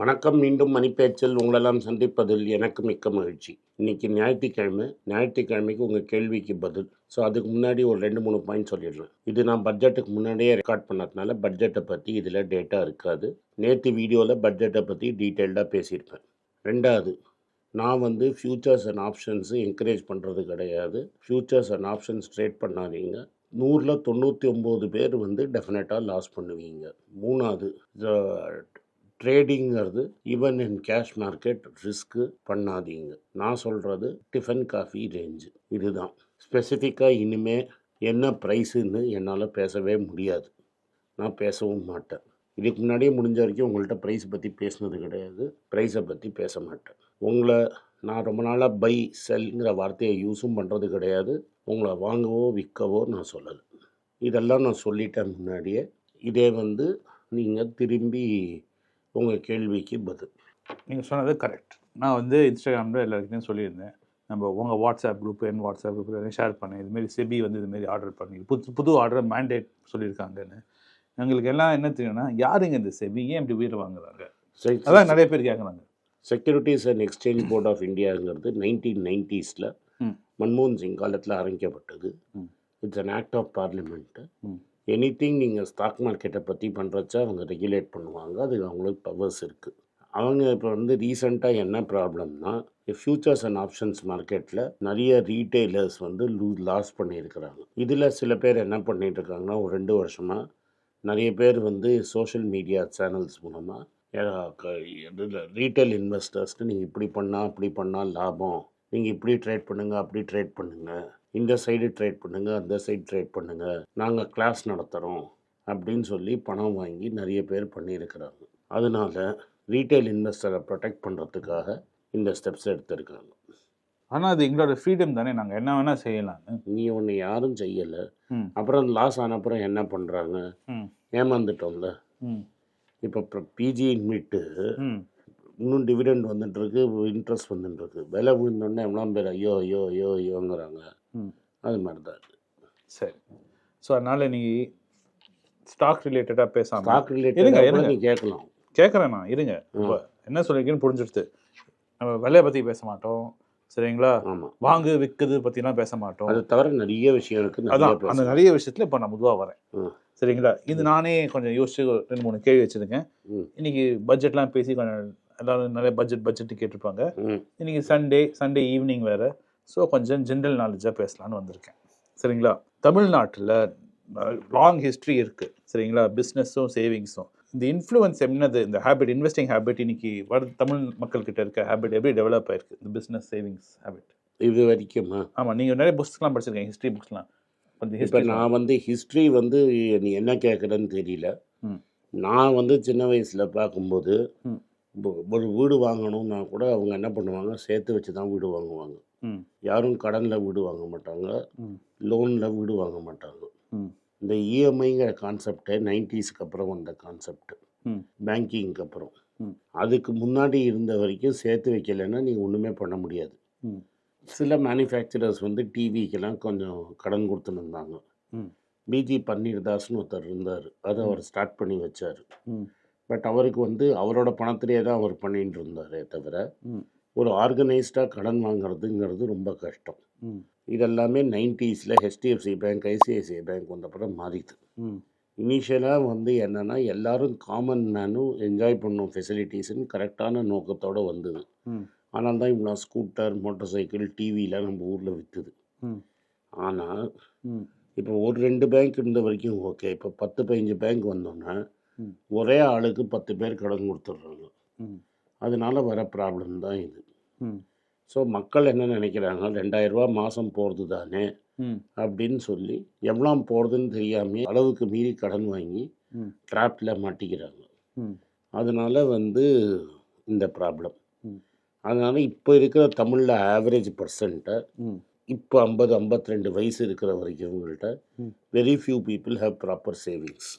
வணக்கம் மீண்டும் மணிப்பேச்சில் உங்களெல்லாம் சந்திப்பதில் எனக்கு மிக்க மகிழ்ச்சி. இன்னைக்கு ஞாயிற்றுக்கிழமை ஞாயிற்றுக்கிழமைக்கு உங்கள் கேள்விக்கு பதில். ஸோ அதுக்கு முன்னாடி ஒரு ரெண்டு மூணு பாயிண்ட் சொல்லிடுறேன் இது நான் பட்ஜெட்டுக்கு முன்னாடியே ரெக்கார்ட் பண்ணதுனால பட்ஜெட்டை பற்றி இதில் டேட்டா இருக்காது. நேற்று வீடியோவில் பட்ஜெட்டை பற்றி டீட்டெயில்டாக பேசியிருப்பேன். ரெண்டாவது நான் வந்து ஃப்யூச்சர்ஸ் அண்ட் ஆப்ஷன்ஸு என்கரேஜ் பண்ணுறது கிடையாது. ஃப்யூச்சர்ஸ் அண்ட் ஆப்ஷன்ஸ் ட்ரேட் பண்ணாதீங்க. நூறில் தொண்ணூற்றி ஒம்பது பேர் வந்து டெஃபினட்டாக லாஸ் பண்ணுவீங்க. மூணாவது ட்ரேடிங்கிறது even in cash market risk பண்ணாதீங்க. நான் சொல்கிறது டிஃபன் காஃபி ரேஞ்சு இதுதான். ஸ்பெசிஃபிக்காக இனிமேல் என்ன ப்ரைஸுன்னு என்னால் பேசவே முடியாது. நான் பேசவும் மாட்டேன். இதுக்கு முன்னாடியே முடிஞ்ச வரைக்கும் உங்கள்கிட்ட ப்ரைஸ் பற்றி பேசினது கிடையாது. ப்ரைஸை பற்றி பேச மாட்டேன். உங்களை நான் ரொம்ப நாளாக பை செல்ங்கிற வார்த்தையை யூஸும் பண்ணுறது கிடையாது. உங்களை வாங்கவோ விற்கவோ நான் சொல்லலை. இதெல்லாம் நான் சொல்லிட்டேன் முன்னாடியே. இதே வந்து நீங்கள் திரும்பி உங்கள் கேள்விக்கு பதில். நீங்கள் சொன்னது கரெக்ட் நான் வந்து இன்ஸ்டாகிராமில் எல்லாருக்கிட்டையும் சொல்லியிருந்தேன். நம்ம உங்கள் வாட்ஸ்அப் குரூப் என் வாட்ஸ்அப் குரூப் ஷேர் பண்ணேன் இதுமாரி செபி வந்து இதுமாரி ஆர்டர் பண்ணி. புது புது ஆர்டர் மேண்டேட் சொல்லியிருக்காங்கன்னு. எங்களுக்கு எல்லாம் என்ன தெரியும்னா யாருங்க இந்த செபி ஏன் இப்படி வீட்டில் வாங்குறாங்க? அதான் நிறைய பேர் கேட்குறாங்க securities and exchange board of இந்தியாங்கிறது nineteen நைன்டிஸில். மன்மோகன் சிங் காலத்தில் ஆரம்பிக்கப்பட்டது. It's an act of parliament. Anything நீங்கள் ஸ்டாக் மார்க்கெட்டை பற்றி பண்ணுறச்ச அவங்க ரெகுலேட் பண்ணுவாங்க. அது அவங்களுக்கு பவர்ஸ் இருக்குது அவங்க இப்போ வந்து ரீசெண்டாக என்ன ப்ராப்ளம்னா ஃபியூச்சர்ஸ் அண்ட் ஆப்ஷன்ஸ் மார்க்கெட்டில் நிறைய ரீட்டைலர்ஸ் வந்து லூ லாஸ் பண்ணியிருக்கிறாங்க. இதில் சில பேர் என்ன பண்ணிட்டு இருக்காங்கன்னா ஒரு ரெண்டு வருஷமாக நிறைய பேர் வந்து சோஷியல் மீடியா சேனல்ஸ் மூலமாக ரீட்டைல் இன்வெஸ்டர்ஸ்க்கு நீங்கள் இப்படி பண்ணால் அப்படி பண்ணால் லாபம். நீங்கள் இப்படி ட்ரேட் பண்ணுங்கள் அப்படி ட்ரேட் பண்ணுங்கள் இந்த சைடு ட்ரேட் பண்ணுங்கள் அந்த சைடு ட்ரேட் பண்ணுங்கள் நாங்கள் கிளாஸ் நடத்துகிறோம் அப்படின்னு சொல்லி பணம் வாங்கி நிறைய பேர் பண்ணியிருக்கிறாங்க. அதனால ரீட்டைல் இன்வெஸ்டரை ப்ரொடெக்ட் பண்ணுறதுக்காக இந்த ஸ்டெப்ஸ் எடுத்திருக்காங்க. ஆனால் அது எங்களோட ஃப்ரீடம் தானே. நாங்கள் என்ன வேணால் செய்யலாம்னு. நீ ஒன்று யாரும் செய்யலை. அப்புறம் லாஸ் ஆன அப்புறம் என்ன பண்ணுறாங்க ஏமாந்துட்டோம்ல. இப்போ பிஜி மீட்டு இன்னும் டிவிடெண்ட் வந்துட்டுருக்கு இன்ட்ரெஸ்ட் வந்துட்டுருக்கு. விலை விழுந்தோடனே எவ்வளோ பேர் ஐயோ ஐயோ ஐயோ ஐயோங்கிறாங்க. அது மாதிரி தான் சரி. ஸோ அதனால் நீ ஸ்டாக் ரிலேட்டடாக பேசாமல் ஸ்டாக் இருங்க, ரிலேட்டட் இருங்க. நீ கேட்கலாம். கேட்குறேன் நான் இருங்க. இப்போ என்ன சொல்லியிருக்கேன்னு புரிஞ்சிடுது நம்ம விலையை பற்றி பேச மாட்டோம் சரிங்களா? ஆமாம் வாங்கு விற்குது பற்றிலாம் பேச மாட்டோம். அது தவிர நிறைய விஷயம் இருக்குது அதான் அந்த நிறைய விஷயத்துல இப்போ நான் முதுவாக வரேன். சரிங்களா? இது நானே கொஞ்சம் யோசிச்சு ரெண்டு மூணு கேள்வி வச்சிருக்கேன். இன்னைக்கு பட்ஜெட்லாம் பேசி கொஞ்சம் எல்லாரும் நிறைய பட்ஜெட் பட்ஜெட் கேட்டிருப்பாங்க. இன்னைக்கு சண்டே சண்டே ஈவினிங் வேற. ஸோ கொஞ்சம் ஜென்ரல் நாலேஜாக பேசலாம்னு வந்திருக்கேன். சரிங்களா? தமிழ்நாட்டில் லாங் ஹிஸ்ட்ரி இருக்கு. சரிங்களா? பிஸ்னஸும் சேவிங்ஸும் இந்த இன்ஃப்ளூயன்ஸ் என்னது? இந்த ஹேபிட் இன்வெஸ்டிங் ஹேபிட் இன்னைக்கு வர தமிழ் மக்கள்கிட்ட இருக்க ஹேபிட் எப்படி டெவலப் ஆயிருக்கு? இந்த பிஸ்னஸ் சேவிங்ஸ் ஹேபிட் இது வரைக்குமா? ஆமாம் நீங்கள் நிறைய புக்ஸ்லாம் படிச்சிருக்கீங்க ஹிஸ்ட்ரி புக்ஸ்லாம் கொஞ்சம் இப்போ ஹிஸ்ட்ரி நான் வந்து ஹிஸ்ட்ரி வந்து நீ என்ன கேட்குறேன்னு தெரியல. நான் வந்து சின்ன வயசில் பார்க்கும்போது ஒரு வீடு வாங்கணும்னா கூட அவங்க என்ன பண்ணுவாங்க? சேர்த்து வச்சு தான் வீடு வாங்குவாங்க. யாரும் கடனில் வீடு வாங்க மாட்டாங்க. லோனில் வீடு வாங்க மாட்டாங்க. இந்த இஎம்ஐங்கிற கான்செப்டே நைன்டிஸ்க்கு அப்புறம் வந்த கான்செப்ட். பேங்கிங்க்கு அப்புறம். அதுக்கு முன்னாடி இருந்த வரைக்கும் சேர்த்து வைக்கலைன்னா நீங்கள் ஒன்றுமே பண்ண முடியாது. சில மேனுஃபேக்சரர்ஸ் வந்து டிவிக்கெல்லாம் கொஞ்சம் கடன் கொடுத்துன்னு இருந்தாங்க. பிஜி பன்னீர்தாஸ்னு ஒருத்தர் இருந்தார். அதை. அவர் ஸ்டார்ட் பண்ணி வச்சார். பட் அவருக்கு வந்து அவரோட பணத்திலே தான் அவர் பண்ணிட்டு இருந்தாரே தவிர. ஒரு ஆர்கனைஸ்டாக கடன் வாங்குறதுங்கிறது ரொம்ப கஷ்டம் இதெல்லாமே நைன்டிஸில் ஹெச்டிஎஃப்சி பேங்க் ஐசிஐசிஐ பேங்க் வந்தப்பறம் மாறிது இனிஷியலாக வந்து என்னென்னா எல்லாரும் காமன் மேனும் என்ஜாய் பண்ணும் ஃபெசிலிட்டிஸ்னு கரெக்டான நோக்கத்தோடு வந்தது. ஆனால் தான் இவ்வளோ ஸ்கூட்டர் மோட்டார் சைக்கிள் டிவிலாம் நம்ம ஊரில் விற்றுது. ஆனால் இப்போ ஒரு ரெண்டு பேங்க் இருந்த வரைக்கும் ஓகே இப்போ பத்து பதினஞ்சு பேங்க் வந்தோன்னே. ஒரே ஆளுக்கு பத்து பேர் கடன் கொடுத்துட்றாங்க அதனால வர ப்ராப்ளம் தான் இது. ஸோ மக்கள் என்ன நினைக்கிறாங்க? ரெண்டாயிரரூபா மாதம் போகிறது தானே? அப்படின்னு சொல்லி எவ்வளோ போகிறதுன்னு தெரியாமல் அளவுக்கு மீறி கடன் வாங்கி. ட்ராப்பில் மாட்டிக்கிறாங்க. அதனால வந்து இந்த ப்ராப்ளம். அதனால் இப்போ இருக்கிற தமிழில் ஆவரேஜ் பர்சன்ட்டை இப்போ ஐம்பது 52 ரெண்டு வயசு இருக்கிற வரைக்கும்ங்கள்ட்ட ம். Very few people have proper savings.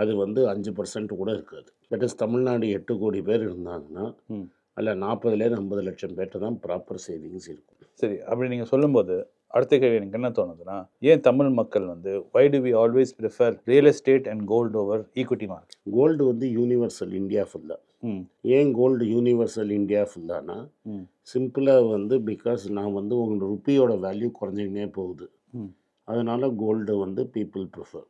அது வந்து அஞ்சு பர்சன்ட் கூட இருக்காது. தட் இஸ் தமிழ்நாடு எட்டு கோடி பேர் இருந்தாங்கன்னா. அதில் நாற்பதுலேருந்து ஐம்பது லட்சம் பேர்ட்ட தான் ப்ராப்பர் சேவிங்ஸ் இருக்கும். சரி அப்படி நீங்கள் சொல்லும்போது அடுத்த கேள்வி எனக்கு என்ன தோணுதுன்னா ஏன் தமிழ் மக்கள் வந்து why do we always prefer real estate and gold over equity market gold வந்து யூனிவர்சல் இந்தியா ஃபுல்லாக ஏன் கோல்டு யூனிவர்சல் இந்தியா ஃபுல்லானா சிம்பிளாக வந்து பிகாஸ் நான் வந்து உங்களோட ருப்பியோட வேல்யூ குறைஞ்சிக்கினே போகுது. அதனால கோல்டு வந்து பீப்புள் ப்ரிஃபர்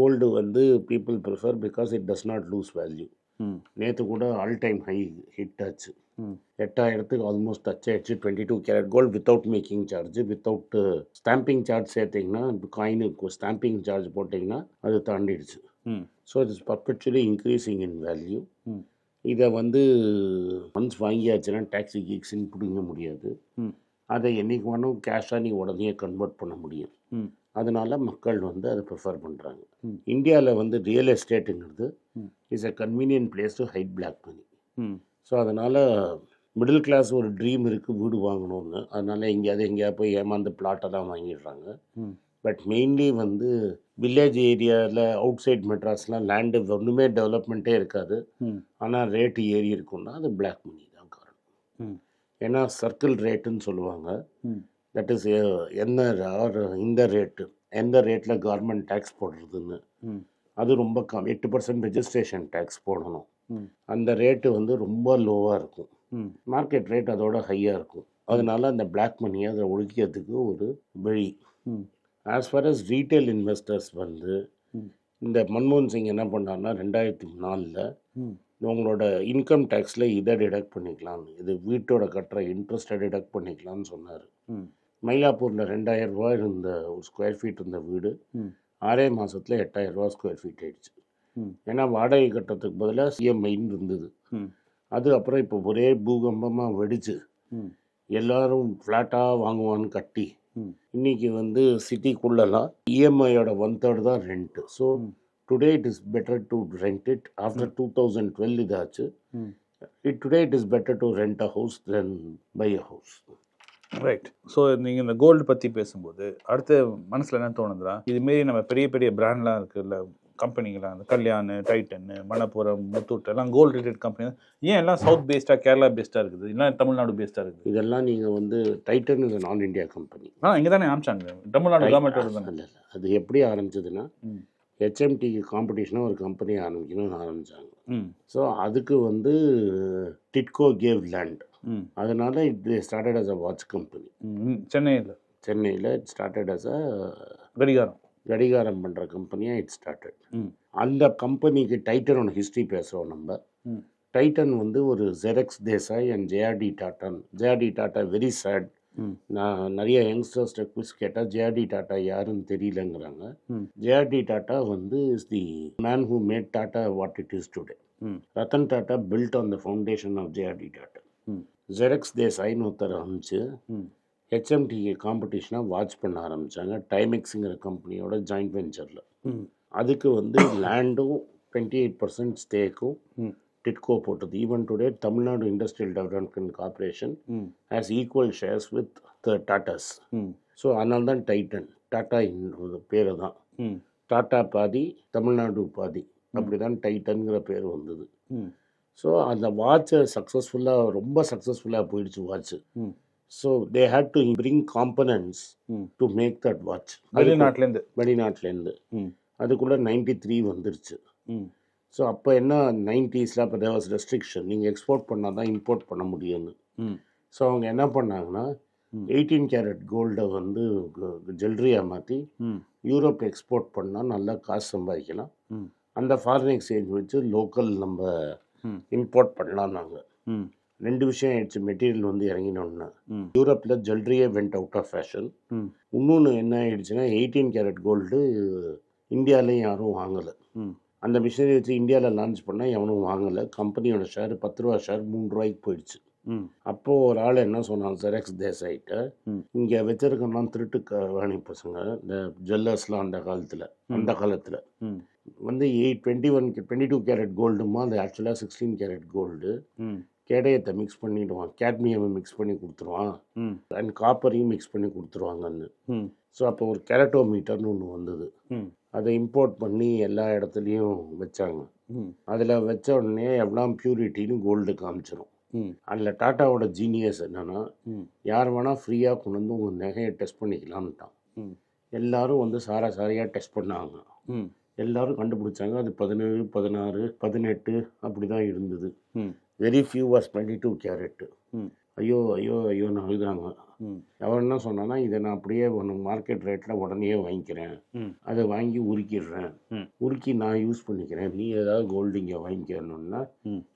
கோல்டு வந்து people prefer because it does not lose value ம் நேற்று கூட ஆல் டைம் ஹை ஹிட் ஆச்சு. ம் எட்டாயிரத்துக்கு ஆல்மோஸ்ட் டச் ஆயிடுச்சு. Twenty two carat gold without making charge without stamping charge சேர்த்திங்கன்னா காயினுக்கு ஸ்டாம்பிங் சார்ஜ் போட்டிங்கன்னா அது தாண்டிடுச்சு. ம் so it is perpetually increasing in value இதை வந்து ஒன்ஸ் வாங்கியாச்சுன்னா டாக்ஸி கீக்ஸின்னு பிடிங்க முடியாது. ம் அதை என்னைக்கு வேணும் கேஷாக நீ உடனே கன்வெர்ட் பண்ண முடியும். ம் அதனால மக்கள் வந்து அதை ப்ரிஃபர் பண்ணுறாங்க. இந்தியாவில் வந்து real எஸ்டேட்டுங்கிறது. Is a convenient place to hide black money so அதனால் மிடில் கிளாஸ் ஒரு ட்ரீம் இருக்குது வீடு வாங்கணும்னு. அதனால் எங்கேயாவது எங்கேயாவது போய் ஏமாந்து பிளாட்டெல்லாம் வாங்கிடுறாங்க. பட் மெயின்லி வந்து வில்லேஜ் ஏரியாவில் அவுட் சைட் மெட்ராஸ்லாம் லேண்டு ஒன்றுமே டெவலப்மெண்ட்டே இருக்காது. ஆனால் ரேட்டு ஏறி இருக்கும்னா அது பிளாக் மணி தான் காரணம். ஏன்னா சர்க்கிள் ரேட்டுன்னு சொல்லுவாங்க. தட் இஸ் என்ன ஆர் இந்த ரேட்டு எந்த ரேட்டில் கவர்மெண்ட் டேக்ஸ் போடுறதுன்னு. அது ரொம்ப கம் எட்டு பர்சன்ட் ரெஜிஸ்ட்ரேஷன் டேக்ஸ் போடணும். அந்த ரேட்டு வந்து ரொம்ப லோவாக இருக்கும். மார்க்கெட் ரேட் அதோட ஹையாக இருக்கும். அதனால அந்த பிளாக் மணியை அதை ஒழிக்கிறதுக்கு ஒரு வழி. As far as retail investors வந்து இந்த மன்மோகன் சிங் என்ன பண்ணார்னா ரெண்டாயிரத்தி நாலில் உங்களோட இன்கம் டேக்ஸில் இதை டிடக்ட் பண்ணிக்கலாம் இது வீட்டோட கட்டுற இன்ட்ரெஸ்ட்டை டிடக்ட் பண்ணிக்கலாம்னு சொன்னார். மயிலாப்பூரில் ரெண்டாயிரம் ரூபாய் இருந்த ஒரு ஸ்கொயர் ஃபீட் இருந்த வீடு ஆறே மாதத்தில் எட்டாயிரம் ரூபா ஸ்கொயர் ஃபீட் ஆயிடுச்சு. ஏன்னா வாடகை கட்டுறதுக்கு பதிலாக சிஎம்ஐன்னு இருந்தது. அது அப்புறம் இப்போ ஒரே பூகம்பமாக வெடிச்சு எல்லாரும் ஃப்ளாட்டாக வாங்குவான்னு கட்டி இன்னைக்கு வந்து சிட்டிக்குள்ளெல்லாம் இஎம்ஐயோட ஒன் தேர்ட் தான் rent so. Today it is better to rent it after two thousand twelve இதாச்சு. It today it is better to rent a house than buy a house right so நீங்கள் இந்த கோல்டு பற்றி பேசும்போது அடுத்து மனசில் என்ன தோணுதுன்னா இதுமாரி நம்ம பெரிய பெரிய பிராண்ட்லாம் இருக்குல்ல கம்பெனிங்களாம் இந்த கல்யாண் டைட்டன் மணப்புரம் முத்தூட் எல்லாம் கோல்டு ரிலேட்டட் கம்பெனி ஏன் எல்லாம் சவுத் பேஸ்டாக கேரளா பேஸ்டாக இருக்குது? இல்லை தமிழ்நாடு பேஸ்டாக இருக்குது? இதெல்லாம் நீங்கள் வந்து டைட்டன் நான் இந்தியா கம்பெனி ஆனால் இங்கே தானே ஆரம்பிச்சாங்க. தமிழ்நாடு கவர்மெண்ட் தானே? இல்லை அது எப்படி ஆரம்பிச்சதுன்னா ஹெச்எம்டிக்கு காம்படிஷனாக ஒரு கம்பெனி ஆரம்பிக்கணும்னு ஆரம்பித்தாங்க ஸோ அதுக்கு வந்து டிட்கோ கேவ் லேண்ட் அதனால it started as a watch company சென்னையில். சென்னையில் இட் ஸ்டார்டட் அஸ் அ கடிகாரம். கடிகாரம் பண்ணுற கம்பெனியாக இட் ஸ்டார்டட் அந்த கம்பெனிக்கு டைட்டனோட ஹிஸ்ட்ரி பேசுகிறோம் நம்ம. டைட்டன் வந்து ஒரு Xerxes Desai and JRD டாட்டான் JRD Tata very sad நான் நிறைய யங்ஸ்டர்ஸ்ட குவிஸ் கேட்டால் ஜேஆர்டி டாட்டா யாருன்னு தெரியலங்கிறாங்க. ஜேஆர்டி டாட்டா வந்து is the man who made Tata what it is today Ratan Tata built on the foundation of JRD Tata Xerxes தேசாய்னு ஒருத்தர் ஆரம்பிச்சு ஹெச்எம்டிஏ காம்படிஷனாக வாட்ச் பண்ண ஆரம்பித்தாங்க டைமெக்ஸுங்கிற கம்பெனியோட ஜாயிண்ட் வெஞ்சரில் அதுக்கு வந்து லேண்டும் டுவெண்ட்டி எயிட் பர்சன்ட் ஸ்டேக்கும் டிட்கோ போட்டது. Even today Tamil Nadu industrial development corporation has equal shares with the Tatas so அதனால தான் டைட்டன் டாட்டா பேர் தான். டாட்டா பாதி தமிழ்நாடு பாதி. அப்படி தான் டைட்டன்கிற பேர் வந்தது. ஸோ அந்த வாட்சை சக்ஸஸ்ஃபுல்லாக ரொம்ப சக்ஸஸ்ஃபுல்லாக போயிடுச்சு watch so they had to bring components to make that watch வெளிநாட்டிலேருந்து. வெளிநாட்டிலேருந்து. அதுக்குள்ளே நைன்டி த்ரீ வந்துருச்சு ஸோ அப்போ என்ன நைன்டிஸில் அப்போ தேர் வாஸ் ரெஸ்ட்ரிக்ஷன் நீங்கள் எக்ஸ்போர்ட் பண்ணால் தான் இம்போர்ட் பண்ண முடியும்னு. ஸோ அவங்க என்ன பண்ணாங்கன்னா. எயிட்டீன் கேரட் கோல்டை வந்து ஜுவல்லரியாக மாற்றி யூரோப் எக்ஸ்போர்ட் பண்ணால் நல்லா காசு சம்பாதிக்கலாம். அந்த ஃபாரின் எக்ஸ்சேஞ்ச் வச்சு லோக்கல் நம்ம இம்போர்ட் பண்ணலாம் நாங்கள் ம். ரெண்டு விஷயம் ஆயிடுச்சு. மெட்டீரியல் வந்து இறங்கினோன்னு ம். யூரோப்பில் ஜுவல்லரியே வெண்ட் அவுட் ஆஃப் ஃபேஷன் இன்னொன்று என்ன ஆயிடுச்சுன்னா எயிட்டீன் கேரட் கோல்டு இந்தியாலையும் யாரும் வாங்கலை. அந்த மிஷினரி வச்சு இந்தியாவில் லான்ச் பண்ணால் எவனும் வாங்கலை. கம்பெனியோட ஷேர் பத்து ரூபா ஷேர் மூணு ரூபாய்க்கு போயிடுச்சு. ம். அப்போது ஒரு ஆள் என்ன சொன்னான் ஜெராக்ஸ் தேசாயிட்ட ம். இங்கே வச்சிருக்கலாம் திருட்டு வாணி பசங்க இந்த ஜுவல்லர்ஸ்லாம் அந்த காலத்தில் அந்த காலத்தில். வந்து eight twenty one twenty two carat கோல்டுமா அது ஆக்சுவலாக சிக்ஸ்டீன் கேரட் கோல்டு கேடயத்தை மிக்ஸ் பண்ணிடுவான். கேட்மியம் மிக்ஸ் பண்ணி கொடுத்துருவான். அண்ட் காப்பரையும் மிக்ஸ் பண்ணி கொடுத்துருவாங்கன்னு. ஸோ அப்போ ஒரு கேரட்டோமீட்டர்னு ஒன்று வந்தது. அதை இம்போர்ட் பண்ணி எல்லா இடத்துலையும் வச்சாங்க. அதில் வச்ச உடனே எவ்வளோ பியூரிட்டின்னு கோல்டு காமிச்சிரும். ம். அதில் டாட்டாவோட ஜீனியஸ் என்னன்னா யார் வேணால் ஃப்ரீயாக கொண்டு வந்து உங்கள் நகையை டெஸ்ட் பண்ணிக்கலாம்ட்டான் எல்லாரும் வந்து சாரா சாரியாக டெஸ்ட் பண்ணாங்க. ம். எல்லாரும் கண்டுபிடிச்சாங்க. அது பதினேழு பதினாறு பதினெட்டு அப்படி தான் இருந்தது. Very few was twenty two carat ம். ஐயோ ஐயோ ஐயோன்னு அழுதாங்க. அவன் என்ன சொன்னான்னா இதை நான் அப்படியே ஒன்று மார்க்கெட் ரேட்டில் உடனே வாங்கிக்கிறேன். அதை வாங்கி உருக்கிடுறேன். உருக்கி நான் யூஸ் பண்ணிக்கிறேன். நீ ஏதாவது கோல்டு இங்கே வாங்கிக்கணும்னா.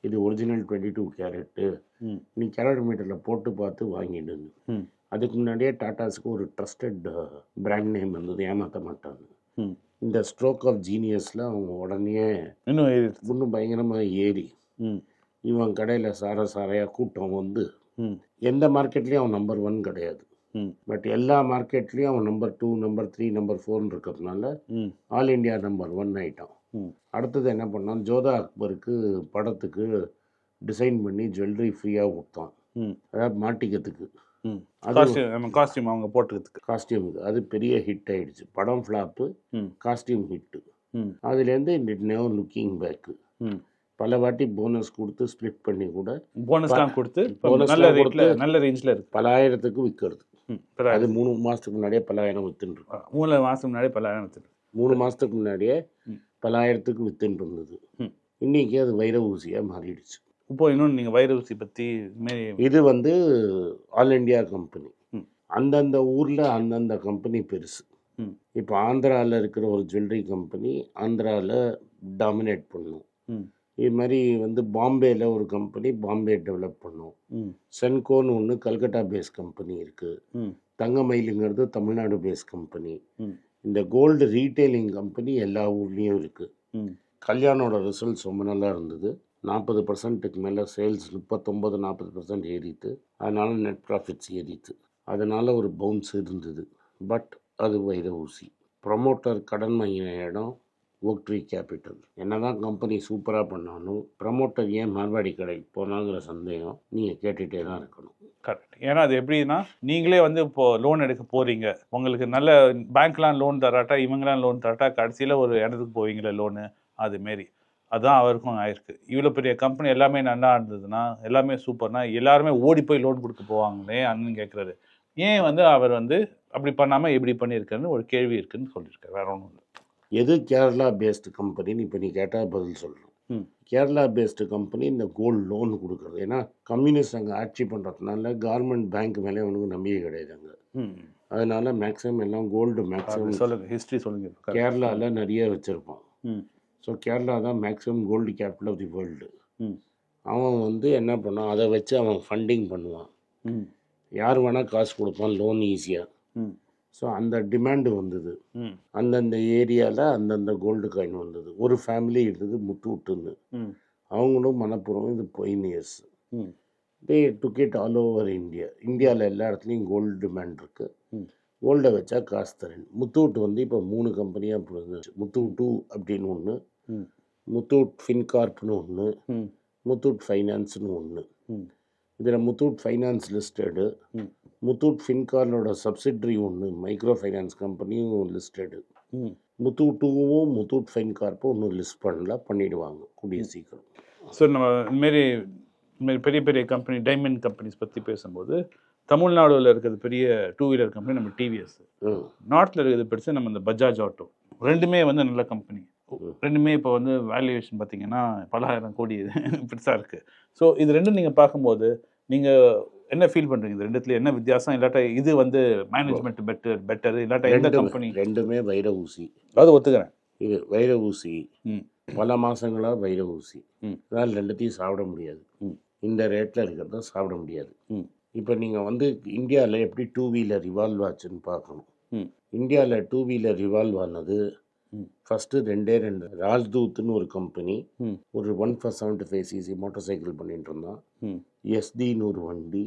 இது ஒரிஜினல் டுவெண்ட்டி டூ கேரட்டு நீ கேரட் மீட்டரில் போட்டு பார்த்து வாங்கிடுங்க அதுக்கு முன்னாடியே டாட்டாஸுக்கு ஒரு ட்ரஸ்டட் பிராண்ட் நேம் வந்தது ஏமாற்ற மாட்டாங்க இந்த ஸ்ட்ரோக் ஆஃப் ஜீனியஸில் அவங்க உடனே இன்னும். இன்னும் பயங்கரமாக ஏறி ம். இவன் கடையில் சார சாரையாக கூட்டம் வந்து எந்த மார்க்கெட்லேயும் அவன் நம்பர் ஒன் கிடையாது. ம். பட் எல்லா மார்க்கெட்லேயும் அவன் number two number three number ஃபோர்னு இருக்கிறதுனால ஆல் இந்தியா நம்பர் ஒன் ஆயிட்டான். ம். அடுத்தது என்ன பண்ணான்? ஜோதா அக்பருக்கு படத்துக்கு டிசைன் பண்ணி ஜுவல்லரி ஃப்ரீயாக கொடுத்தான். அதாவது மாட்டிக்கிறதுக்கு. காஸ்டியூம் காஸ்டியூம் அவங்க போட்டுக்கிறதுக்கு. காஸ்டியூமுக்கு அது பெரிய ஹிட் ஆயிடுச்சு. படம் ஃப்ளாப்பு காஸ்டியூம் ஹிட்டு அதுலேருந்து இட் நோ லுக்கிங் பேக்கு பல வாட்டி போனஸ் கொடுத்து ஸ்ப்ளிட் பண்ணி கூட போனஸ்லாம் கொடுத்து bonus நல்ல ரேட்ல நல்ல ரேஞ்சில் இருக்கு. பலாயிரத்துக்கு விற்கிறது. அது மூணு மாதத்துக்கு முன்னாடியே பலாயிரம் வித்துன்னு மூணு மாதம் முன்னாடி பல்லாயிரம் வித்துட்டு மூணு மாதத்துக்கு முன்னாடியே. பலாயிரத்துக்கு வித்துன்னு இருந்தது. இன்னைக்கு அது வைர ஊசியாக மாறிடுச்சு. இப்போ இன்னும் நீங்கள் வைரூசி பற்றி இதுமாரி இது வந்து ஆல் இண்டியா கம்பெனி. அந்தந்த ஊரில் அந்தந்த கம்பெனி பெருசு. இப்போ ஆந்திராவில் இருக்கிற ஒரு ஜுவல்லரி கம்பெனி ஆந்திராவில் டாமினேட் பண்ணும். இது மாதிரி வந்து பாம்பேயில் ஒரு கம்பெனி பாம்பே டெவலப் பண்ணும். சென்கோன்னு ஒன்று கல்கட்டா பேஸ் கம்பெனி இருக்குது தங்கமயிலுங்கிறது தமிழ்நாடு பேஸ் கம்பெனி. இந்த கோல்டு ரீட்டைலிங் கம்பெனி எல்லா ஊர்லேயும் இருக்குது கல்யாணோட ரிசல்ட்ஸ் ரொம்ப நல்லா இருந்தது. நாற்பது பர்சன்ட்டுக்கு மேலே சேல்ஸ் முப்பத்தொம்பது நாற்பது பர்சன்ட் ஏறிட்டு அதனால் நெட் ப்ராஃபிட்ஸ் ஏறிட்டு. அதனால் ஒரு பவுன்ஸ் இருந்தது. பட் அது வைர ஊசி. ப்ரமோட்டர் கடன் வாங்கின இடம் ஓக்ட்ரி கேபிட்டல் என்னதான் கம்பெனி சூப்பராக பண்ணாலும் ப்ரமோட்டர் ஏன் மார்வாடி கடைக்கு போனாங்கிற சந்தேகம் நீங்கள் கேட்டுகிட்டே தான் இருக்கணும். கரெக்ட் ஏன்னா அது எப்படின்னா நீங்களே வந்து இப்போ லோன் எடுக்க போறீங்க. உங்களுக்கு நல்ல பேங்க்லாம் லோன் தராட்டா இவங்கலாம் லோன் தராட்டா கடைசியில் ஒரு இடத்துக்கு போவீங்களே லோனு அதுமாரி அதான் அவருக்கும் ஆயிருக்கு. இவ்வளோ பெரிய கம்பெனி எல்லாமே நல்லா இருந்ததுன்னா எல்லாமே சூப்பர்னா எல்லாருமே ஓடி போய் லோன் கொடுக்க போவாங்களே அண்ணன் கேட்குறாரு ஏன் வந்து அவர் வந்து அப்படி பண்ணாமல் இப்படி பண்ணியிருக்காருன்னு ஒரு கேள்வி இருக்குன்னு சொல்லியிருக்காரு. வேற ஒன்றும் இல்லை. எது கேரளா பேஸ்டு கம்பெனின்னு இப்போ நீ கேட்டால் பதில் சொல்கிறேன் ம். கேரளா பேஸ்டு கம்பெனி இந்த கோல்டு லோன் கொடுக்குறது. ஏன்னா கம்யூனிஸ்ட் அங்கே ஆட்சி பண்ணுறதுனால கவர்மெண்ட் பேங்க் மேலே அவனுக்கு நம்பிக்கை கிடையாது அங்கே. அதனால மேக்ஸிமம் எல்லாம் கோல்டு மேக்ஸிமம் சொல்லுங்க ஹிஸ்ட்ரி சொல்லுங்க. கேரளாவில் நிறைய வச்சுருப்பான். ம். ஸோ கேரளா தான் maximum gold capital of the world அவன் வந்து என்ன பண்ணான் அதை வச்சு அவன் ஃபண்டிங் பண்ணுவான். யார் வேணால் காசு கொடுப்பான் லோன் ஈஸியாக ஸோ அந்த டிமாண்டு வந்தது. அந்தந்த ஏரியாவில் அந்தந்த கோல்டு காயின் வந்தது. ஒரு ஃபேமிலி இருந்தது முத்தூட்டுன்னு ம். அவங்களும் மனப்புறம் இது pioneers they took it all over India இந்தியாவில் எல்லா இடத்துலையும் கோல்டு டிமாண்ட் இருக்குது. கோல்டை வச்சா காசு தரேன். முத்தூட் வந்து இப்போ மூணு கம்பெனியாக முத்தூட் டூ அப்படின்னு ஒன்று முத்தூட் ஃபின்கார்ப்னு ஒன்று ம். முத்தூட் ஃபைனான்ஸ்னு ஒன்று ம். இதில் முத்தூட் ஃபைனான்ஸ் லிஸ்டடு ம். முத்தூட் ஃபின்கார்னோட சப்சிட்ரி ஒன்று மைக்ரோ ஃபைனான்ஸ் கம்பெனியும் லிஸ்டடு. ம். முத்தூட் ஃபைன்கார்ப்பும் ஒன்றும் லிஸ்ட் பண்ணல பண்ணிடுவாங்க கூடிய சீக்கிரம். ஸோ நம்ம இதுமாரி இதுமாரி பெரிய பெரிய கம்பெனி டைமண்ட் கம்பெனிஸ் பற்றி பேசும்போது தமிழ்நாடுல இருக்கிறது பெரிய டூ வீலர் கம்பெனி நம்ம டிவிஎஸ் ம். நார்த்தில் இருக்கிறது பெருசு நம்ம இந்த பஜாஜ் ஆட்டோ ரெண்டுமே வந்து நல்ல கம்பெனி. ரெண்டுமே இப்போ வந்து வேல்யூவேஷன் பார்த்தீங்கன்னா பலாயிரம் கோடி பெருசாக இருக்குது ஸோ இது ரெண்டும் நீங்கள் பார்க்கும்போது நீங்கள் என்ன ஃபீல் பண்ணுறீங்க இது ரெண்டுத்துல என்ன வித்தியாசம்? இல்லாட்டா இது வந்து மேனேஜ்மெண்ட் பெட்டர் பெட்டர் இல்லாட்டா எந்த ரெண்டுமே- கம்பெனி ரெண்டுமே வைர ஊசி. அதாவது ஒத்துக்கிறேன். இது வைர ஊசி. பல மாதங்களாக வைர ஊசி. அதனால் ரெண்டுத்தையும் சாப்பிட முடியாது. ம். இந்த ரேட்டில் இருக்கிறத சாப்பிட முடியாது. ம். இப்போ நீங்கள் வந்து இந்தியாவில் எப்படி டூ வீலர் ரிவால்வ் ஆச்சுன்னு பார்க்கணும். ம். இந்தியாவில் டூ வீலர் ரிவால்வ் ஆனது. ஃபஸ்ட்டு ரெண்டே ரெண்டு. ராஜ்தூத்னு ஒரு கம்பெனி ஒரு one for seventy five CC motorcycle பண்ணிட்டு இருந்தான். ம். எஸ்டின்னு ஒரு வண்டி.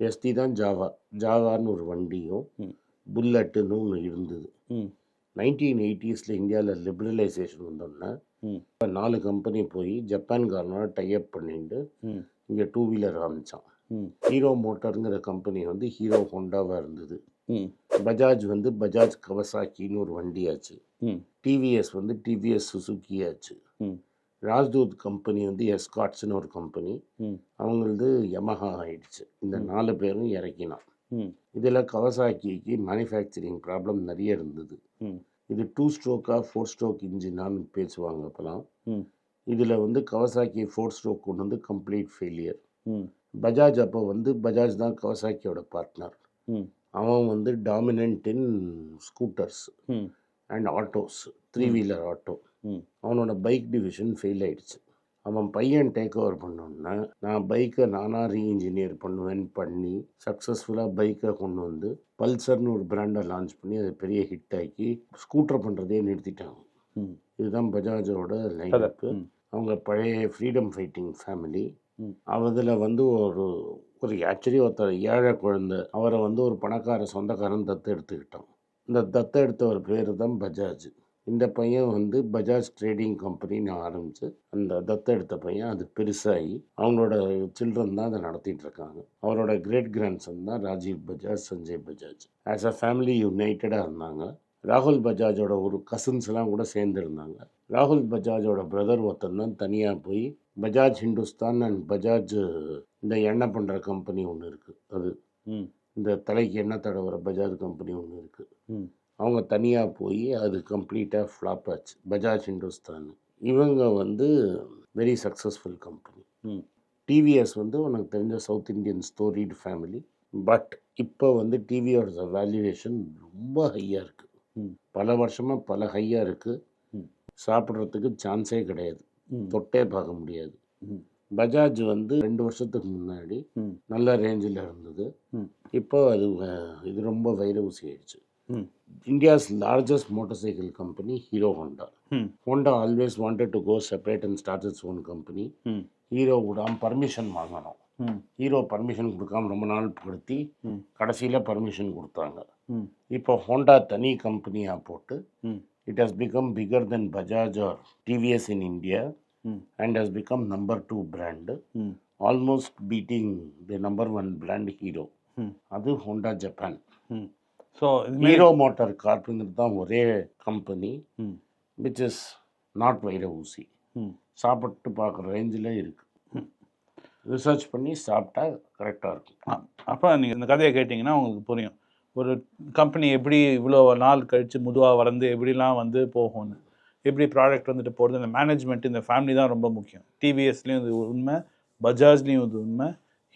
எஸ்டி தான் ஜாவா ஜாவான்னு ஒரு வண்டியும். புல்லட்டுன்னு ஒன்று இருந்தது. நைன்டீன் எயிட்டிஸில் இந்தியாவில் லிபரலைசேஷன் வந்தோடனே இப்போ நாலு கம்பெனி போய் ஜப்பான்காரனோட டைப் பண்ணிட்டு இங்கே டூ வீலர் ஆரம்பித்தான் ஹீரோ மோட்டாருங்கிற கம்பெனி வந்து ஹீரோ ஹோண்டாவாக இருந்தது. பஜாஜ் வந்து பஜாஜ் கவசாக்கின்னு ஒரு வண்டியாச்சு டிவிஎஸ் வந்து டிவிஎஸ் சுசுக்கி ஆச்சு. ம். ராஜ்தூத் கம்பெனி வந்து எஸ்காட்ஸ்னு ஒரு கம்பெனி. அவங்களது யமஹா ஆயிடுச்சு. இந்த நாலு பேரும் இறக்கினான். இதில் கவசாக்கிக்கு மேனுஃபேக்சரிங் ப்ராப்ளம் நிறைய இருந்தது. இது டூ ஸ்ட்ரோக்கா ஃபோர் ஸ்ட்ரோக் இன்ஜினான்னு பேசுவாங்க அப்போலாம். இதில் வந்து கவசாக்கி ஃபோர் ஸ்ட்ரோக் கொண்டு வந்து கம்ப்ளீட் ஃபெயிலியர் பஜாஜ் அப்போ வந்து பஜாஜ் தான் கவசாக்கியோட பார்ட்னர் அவன் வந்து dominant in scooters and autos three wheeler auto அவனோட பைக் டிவிஷன் ஃபெயில் ஆயிடுச்சு. அவன் பையன் டேக் ஓவர் பண்ணோன்னா நான் பைக்கை நானாக ரீஇன்ஜினியர் பண்ணுவேன்னு பண்ணி சக்ஸஸ்ஃபுல்லாக பைக்கை கொண்டு வந்து பல்சர்னு ஒரு பிராண்டை லான்ச் பண்ணி அதை பெரிய ஹிட் ஆக்கி ஸ்கூட்டர் பண்ணுறதே நிறுத்திட்டாங்க. இதுதான் பஜாஜோட ம். அவங்க பழைய ஃப்ரீடம் ஃபைட்டிங் ஃபேமிலி. அதில் வந்து ஒரு ஒரு ஆக்சுவலி ஒருத்தர் ஏழை குழந்தை அவரை வந்து ஒரு பணக்கார சொந்தக்காரன் தத்து எடுத்துக்கிட்டோம் இந்த தத்து எடுத்தவர் பேர் தான் பஜாஜ். இந்த பையன் வந்து பஜாஜ் ட்ரேடிங் கம்பெனின்னு ஆரம்பித்து அந்த தத்து எடுத்த பையன் அது பெருசாகி அவங்களோட சில்ட்ரன் தான் அதை நடத்திட்டு இருக்காங்க. அவரோட கிரேட் கிராண்ட்சன் தான் Rajiv Bajaj Sanjay Bajaj. As a family யுனைட்டடாக இருந்தாங்க. ராகுல் பஜாஜோட ஒரு கசின்ஸ்லாம் கூட சேர்ந்துருந்தாங்க ராகுல் பஜாஜோட பிரதர் ஒருத்தன் தான் தனியாக போய் பஜாஜ் ஹிந்துஸ்தான் அண்ட் பஜாஜ் இந்த எண்ணெய் பண்ணுற கம்பெனி ஒன்று இருக்குது அது இந்த தலைக்கு எண்ணெய் தடவுற பஜாஜ் கம்பெனி ஒன்று இருக்குது அவங்க தனியாக போய் அது கம்ப்ளீட்டாக ஃப்ளாப் ஆச்சு. பஜாஜ் ஹிந்துஸ்தான். இவங்க வந்து வெரி சக்ஸஸ்ஃபுல் கம்பெனி டிவிஎஸ் வந்து உனக்கு தெரிஞ்ச South Indian storied family but இப்போ வந்து டிவியோட வேல்யூவேஷன் ரொம்ப ஹையாக இருக்குது பல வருஷமாக பல ஹையாக இருக்குது சாப்பிட்றதுக்கு சான்ஸே கிடையாது. தொட்டே பார்க்க முடியாது. பஜாஜ் வந்து ரெண்டு வருஷத்துக்கு முன்னாடி நல்ல ரேஞ்சில் இருந்தது. இப்போ அது இது ரொம்ப வைர ஊசி ஆயிடுச்சு. India's largest motorcycle company Hero Honda Honda always wanted to go separate and start its own company Hero விடாம பர்மிஷன் வாங்கணும். ஹீரோ பர்மிஷன் கொடுக்காம ரொம்ப நாள் படுத்தி கடைசியில் பர்மிஷன் கொடுத்தாங்க. இப்போ ஹோண்டா தனி கம்பெனியாக போட்டு it has become bigger than Bajaj or TVS in India and has become number two brand ம் almost beating the number one brand Hero ம் அது Honda Japan so Hero motor கார்ப்புங்கிறது தான் ஒரே கம்பெனி விச் இஸ் நாட் வைர ஊசி. ம் சாப்பிட்டு பார்க்குற ரேஞ்சில் இருக்குது. ரிசர்ச் பண்ணி சாப்பிட்டா கரெக்டாக இருக்கும். அப்போ நீங்கள் இந்த கதையை கேட்டிங்கன்னா உங்களுக்கு புரியும். ஒரு கம்பெனி எப்படி இவ்வளோ நாள் கழித்து முதுவாக வளர்ந்து எப்படிலாம் வந்து போகும்னு எப்படி ப்ராடக்ட் வந்துட்டு போகிறது இந்த மேனேஜ்மெண்ட் இந்த ஃபேமிலி தான் ரொம்ப முக்கியம். டிவிஎஸ்லேயும் இது உண்மை பஜாஜ்லேயும் இது உண்மை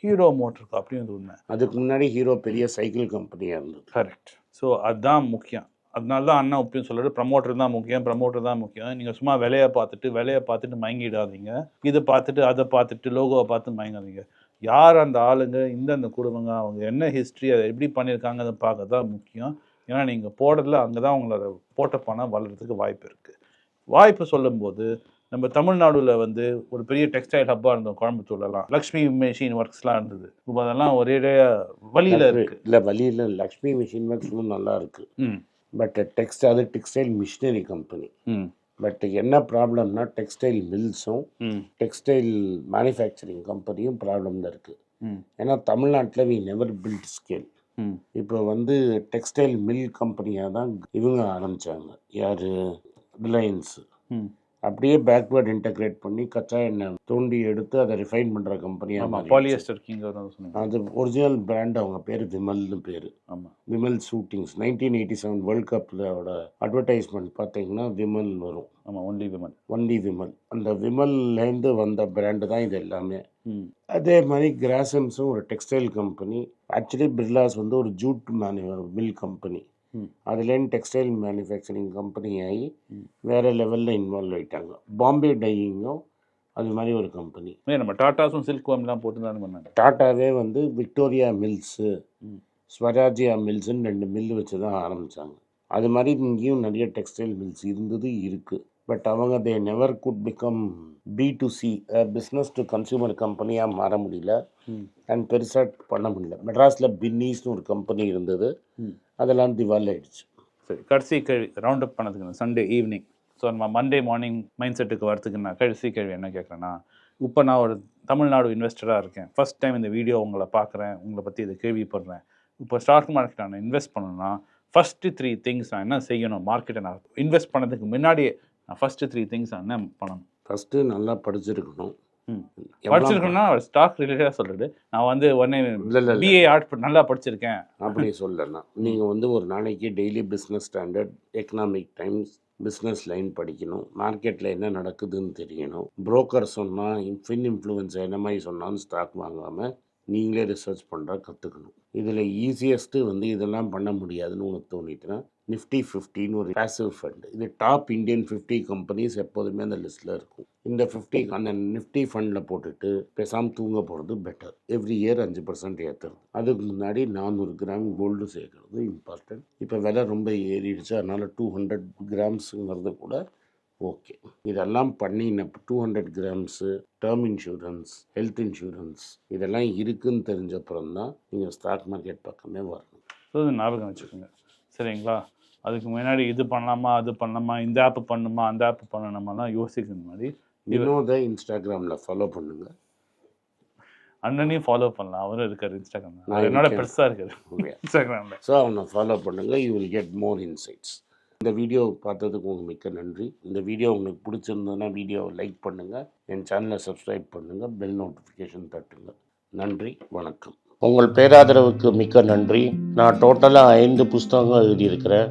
ஹீரோ மோட்டர் காப்லேயும் இது உண்மை. அதுக்கு முன்னாடி ஹீரோ பெரிய சைக்கிள் கம்பெனியாக இருந்தது. கரெக்ட் ஸோ அதுதான் முக்கியம். அதனால தான் அண்ணா உப்பியும் சொல்கிறாரு ப்ரமோட்டர் தான் முக்கியம் ப்ரமோட்டர் தான் முக்கியம். நீங்கள் சும்மா விலையை பார்த்துட்டு விலையை பார்த்துட்டு மயங்கிடாதீங்க. இதை பார்த்துட்டு அதை பார்த்துட்டு லோகோவை பார்த்து மயங்காதீங்க. யார் அந்த ஆளுங்க இந்தந்த குடும்பங்க அவங்க என்ன ஹிஸ்ட்ரி அதை எப்படி பண்ணியிருக்காங்க பார்க்க தான் முக்கியம். ஏன்னா நீங்கள் போடுறதுல அங்கே தான் உங்களோட போட்ட பணம் வளர்கிறதுக்கு வாய்ப்பு இருக்குது வாய்ப்பு சொல்லும்போது நம்ம தமிழ்நாடுல வந்து ஒரு பெரிய டெக்ஸ்டைல் ஹப்பாக இருந்தோம் கோயம்புத்தூர்லலாம். லக்ஷ்மி மெஷின் ஒர்க்ஸ்லாம் இருந்தது. இப்போ அதெல்லாம் ஒரே வழியில் இருக்கு. இல்லை வழியில் லக்ஷ்மி மிஷின் ஒர்க்ஸ் நல்லா இருக்குது பட் டெக்ஸ்ட் அது டெக்ஸ்டைல் மிஷினரி கம்பெனி ம். பட் என்ன ப்ராப்ளம்னா டெக்ஸ்டைல் மில்ஸும் டெக்ஸ்டைல் மேனுஃபேக்சரிங் கம்பெனியும் ப்ராப்ளம் தான் இருக்குது ஏன்னா தமிழ்நாட்டில் வி நெவர் பில்ட் ஸ்கேல் இப்போ வந்து டெக்ஸ்டைல் மில் கம்பெனியாக தான் இவங்க ஆரம்பித்தாங்க யார்? ரிலையன்ஸ் அப்படியே பேக்வேர்ட் இன்டகிரேட் பண்ணி கச்சா எண்ணெய் தோண்டி எடுத்து அதை ரிஃபைன் பண்ணுற கம்பெனியாக பாலியஸ்டர் கிங் அது ஒரிஜினல் பிராண்ட் அவங்க பேர் விமல்னு பேர். ஆமாம் Vimal suitings nineteen eighty seven world கப்போட advertisement பார்த்தீங்கன்னா விமல் வரும். ஆமாம் ஒன்லி விமன் ஒன்லி விமல். அந்த விமல்லேருந்து வந்த பிராண்டு தான் இது எல்லாமே. அதே மாதிரி கிராசம்ஸும் ஒரு டெக்ஸ்டைல் கம்பெனி ஆக்சுவலி பிர்லாஸ் வந்து ஒரு ஜூட் மேனு மில் கம்பெனி அதுலேருந்து டெக்ஸ்டைல் மேனுஃபேக்சரிங் கம்பெனி ஆகி. வேறு லெவலில் இன்வால்வ் ஆயிட்டாங்க. பாம்பே டையிங்கும் அது மாதிரி ஒரு கம்பெனி நம்ம டாட்டாஸும் சில்க் வாம்லாம் போட்டு பண்ணாங்க? டாட்டாவே வந்து விக்டோரியா மில்ஸு ஸ்வராஜ்யா மில்ஸுன்னு ரெண்டு மில்லு வச்சு தான் ஆரம்பித்தாங்க அது மாதிரி இங்கேயும் நிறைய டெக்ஸ்டைல் மில்ஸ் இருந்தது இருக்குது பட் அவங்க they never could become B to C business to consumer கம்பெனியாக மாற முடியல. அண்ட் பெருசாக பண்ண முடியல. மெட்ராஸில் பின்னிஸ்னு ஒரு கம்பெனி இருந்தது. அதெல்லாம் திவால் ஆயிடுச்சு. சரி கடைசி கேள்வி ரவுண்ட் அப் பண்ணதுக்கு சண்டே ஈவினிங் ஸோ நம்ம மண்டே மார்னிங் மைண்ட் செட்டுக்கு வரதுக்கு நான் கடைசி கேள்வி என்ன கேட்குறேன்னா இப்போ நான் ஒரு தமிழ்நாடு இன்வெஸ்டராக இருக்கேன். ஃபர்ஸ்ட் டைம் இந்த வீடியோ உங்களை பார்க்குறேன் உங்களை பற்றி இதை கேள்விப்படுறேன். இப்போ ஸ்டாக் மார்க்கெட் நான் இன்வெஸ்ட் பண்ணணும்னா ஃபஸ்ட்டு த்ரீ திங்ஸ் நான் என்ன செய்யணும்? மார்க்கெட்டை நான் இன்வெஸ்ட் பண்ணதுக்கு முன்னாடியே ஃபஸ்ட்டு த்ரீ திங்ஸ் என்ன பண்ணணும்? ஃபஸ்ட்டு நல்லா படிச்சிருக்கணும். படிச்சிருக்கணும்னா ஸ்டாக் ரிலேட்டடாக சொல்றது. நான் வந்து உடனே இல்ல. பிஏ ஆர்ட் நல்லா படிச்சிருக்கேன். அப்படி சொல்லலாம் நீங்கள் வந்து ஒரு நாளைக்கு daily Business Standard Economic Times Business Line படிக்கணும். மார்க்கெட்டில் என்ன நடக்குதுன்னு தெரியணும். புரோக்கர் சொன்னால் ஃபின் இன்ஃப்ளூயன்ஸ் என்ன மாதிரி சொன்னாலும் ஸ்டாக் வாங்காமல் நீங்களே ரிசர்ச் பண்ணுறா கற்றுக்கணும் இதில் ஈஸியஸ்ட்டு வந்து இதெல்லாம் பண்ண முடியாதுன்னு உனக்கு தோணிட்டுனா நிஃப்டி ஃபிஃப்டின்னு ஒரு பேசிவ் ஃபண்ட் இது டாப் இந்தியன் ஃபிஃப்டி கம்பெனிஸ் எப்போதுமே அந்த லிஸ்ட்டில் இருக்கும். இந்த ஃபிஃப்டி அந்த நிஃப்டி ஃபண்டில் போட்டுட்டு பேசாமல் தூங்க போகிறது பெட்டர் எவ்ரி இயர் அஞ்சு பர்சன்ட் ஏற்றுறது அதுக்கு முன்னாடி நானூறு கிராம் கோல்டு சேர்க்கறது இம்பார்ட்டன்ட் இப்போ விலை ரொம்ப ஏறிடுச்சு. அதனால் டூ ஹண்ட்ரட் கிராம்ஸுங்கிறது கூட ஓகே இதெல்லாம் பண்ணின two hundred grams term insurance health insurance இதெல்லாம் இருக்குதுன்னு தெரிஞ்சப்புறம் தான் நீங்கள் ஸ்டாக் மார்க்கெட் பக்கமே வரணும். ஸோ இது ஞாபகம் வச்சுக்கோங்க. சரிங்களா? அதுக்கு முன்னாடி இது பண்ணலாமா அது பண்ணலாமா இந்த ஆப் பண்ணுமா அந்த ஆப் பண்ணணுமாலாம் யோசிக்கிற மாதிரி வினோதை இன்ஸ்டாகிராமில் ஃபாலோ பண்ணுங்கள் அண்ணனையும் ஃபாலோ பண்ணலாம். அவரும் இருக்காரு அவர் என்னோட இருக்கேன். பெருசா இருக்காரு இன்ஸ்டாகிராம்ல. ஸோ அவனை ஃபாலோ பண்ணுங்கள் you will get more insights இந்த வீடியோ பார்த்ததுக்கு உங்களுக்கு மிக்க நன்றி. இந்த வீடியோ உங்களுக்கு பிடிச்சிருந்ததுன்னா வீடியோவை லைக் பண்ணுங்கள் என் சேனலை சப்ஸ்கிரைப் பண்ணுங்கள் பெல் நோட்டிஃபிகேஷன் தட்டுங்க. நன்றி. வணக்கம். உங்கள் பேராதரவுக்கு மிக்க நன்றி. நான் டோட்டலாக ஐந்து புஸ்தகங்கள் எழுதியிருக்கிறேன்.